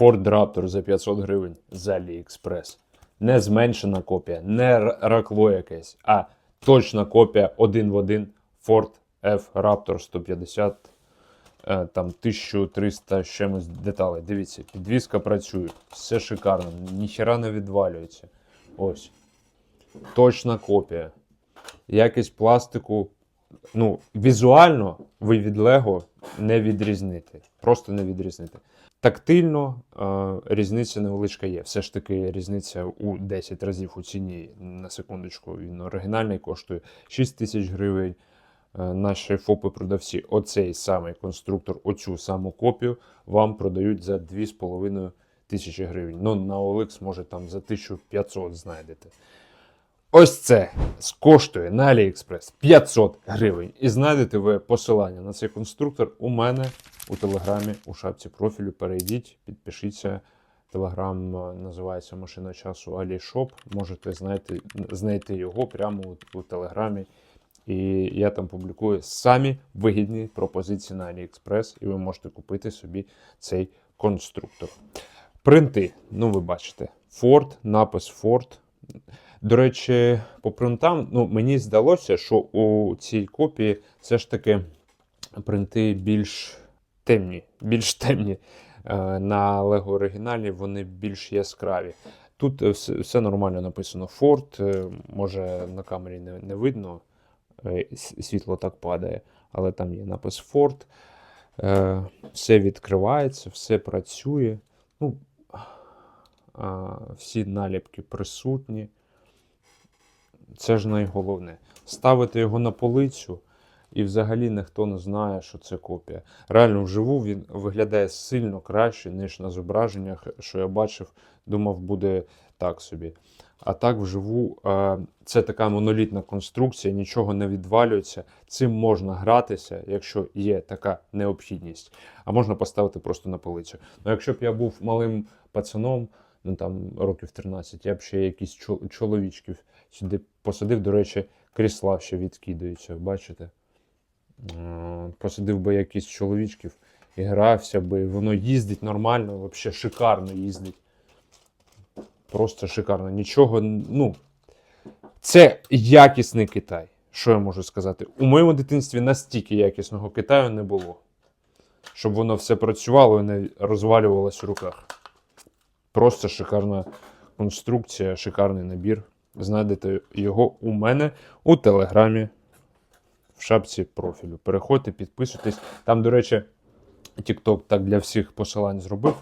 Ford Raptor за 500 гривень з AliExpress. Не зменшена копія, не ракло якесь, а точна копія один в один Ford F Raptor 150, е, там 1300 з чимось деталей. Дивіться, підвізка працює, все шикарно, ніхера не відвалюється. Ось. Точна копія. Якість пластику. Ну, візуально ви від Lego не відрізнити. Просто не відрізнити. Тактильно е, різниця невеличка є. Все ж таки різниця у 10 разів у ціні. На секундочку, він оригінальний коштує 6 тисяч гривень. Е, наші ФОПи-продавці оцей самий конструктор, оцю саму копію вам продають за 2,5 тисячі гривень. Ну, на OLX, може, там за 1500 знайдете. Ось це коштує на AliExpress 500 гривень. І знайдете ви посилання на цей конструктор у мене у телеграмі, у шапці профілю. Перейдіть, підпишіться. Телеграм е, називається Машина часу AliShop. Можете знайти, знайти його прямо у, у телеграмі. І я там публікую самі вигідні пропозиції на AliExpress, і ви можете купити собі цей конструктор. Принти, ну ви бачите, Ford, напис Ford. До речі, по принтам, ну, мені здалося, що у цій копії все ж таки принти більш темні. Більш темні. Е, На Lego оригіналі вони більш яскраві. Тут е, все, нормально написано Ford. е, Може на камері не, не видно, світло так падає, але там є напис. Е, Все відкривається, все працює. Ну, всі наліпки присутні. Це ж найголовне. Ставити його на полицю, і взагалі ніхто не знає, що це копія. Реально, вживу він виглядає сильно краще, ніж на зображеннях, що я бачив, думав, буде так собі. А так вживу е, це така монолітна конструкція, нічого не відвалюється. Цим можна гратися, якщо є така необхідність. А можна поставити просто на полицю. Ну, якщо б я був малим пацаном, ну там років 13, я б ще якісь чол- чоловічків сюди посадив. До речі, крісла ще відкидаються, бачите? Е, Посадив би якісь чоловічків і грався би, воно їздить нормально, взагалі шикарно їздить. Просто шикарно. Нічого, ну. Це якісний Китай. Що я можу сказати? У моєму дитинстві настільки якісного Китаю не було. Щоб воно все працювало і не розвалювалось в руках. Просто шикарна конструкція, шикарний набір. Знайдете його у мене у телеграмі в шапці профілю. Переходьте, підписуйтесь. Там, до речі, TikTok так для всіх посилань зробив.